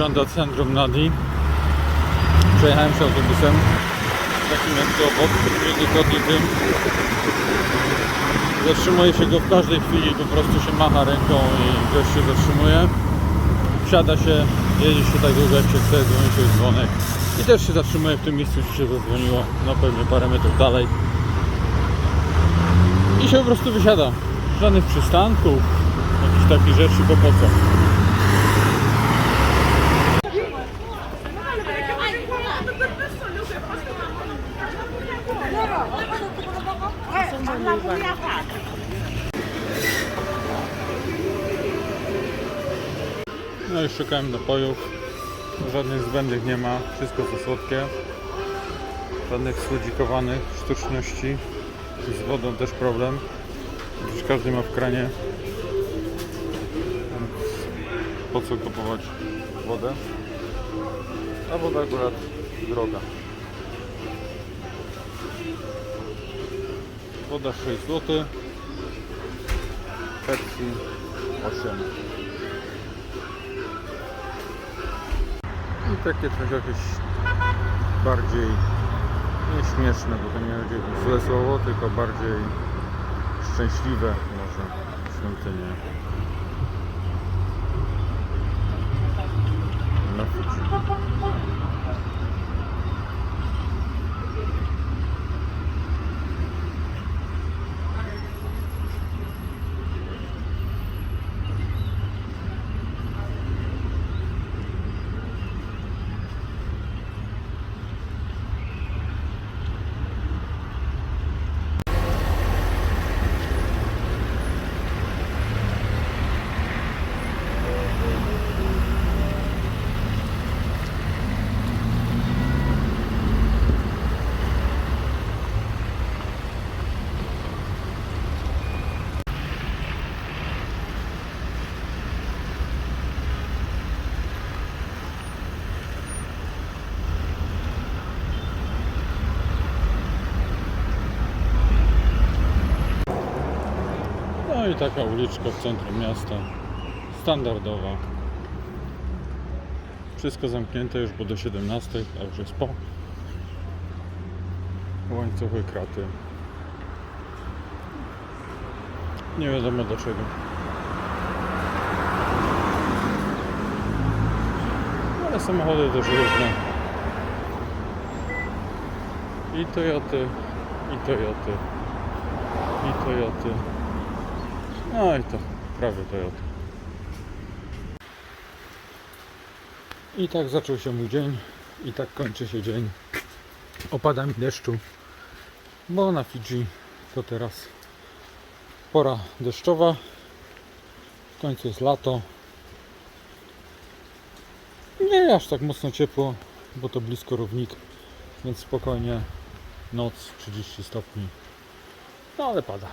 wygląda centrum Nadi. Przejechałem się autobusem, takim jak to obok, tym. Zatrzymuje się go w każdej chwili, po prostu się macha ręką i ktoś się zatrzymuje. Wsiada się, jedzie się tak długo jak się chce, dzwoni się dzwonek. I też się zatrzymuje w tym miejscu, gdzie się zadzwoniło, no pewnie parę metrów dalej. I się po prostu wysiada. Żadnych przystanków, jakichś takich rzeczy, bo po co? No i szukałem napojów. Żadnych zbędnych nie ma, wszystko co słodkie. Żadnych słodzikowanych sztuczności. Z wodą też problem. Gdyż każdy ma w kranie. Więc po co kupować wodę? A woda akurat droga. Woda 6 zł. Pepsi 8. takie trochę jakieś bardziej nie śmieszne, bo to nie będzie złe słowo, tylko bardziej szczęśliwe może świątynie. Na Fidżi. No i taka uliczka w centrum miasta. Standardowa. Wszystko zamknięte już, bo do 17, a już jest po. Łańcuchy, kraty. Nie wiadomo dlaczego. Ale samochody też różne. I Toyoty, i Toyoty, i Toyoty. No i to prawie Toyota. I tak zaczął się mój dzień i tak kończy się dzień. Opada mi deszczu, bo na Fidżi to teraz pora deszczowa. W końcu jest lato. Nie aż tak mocno ciepło, bo to blisko równik, więc spokojnie noc 30 stopni. No ale pada.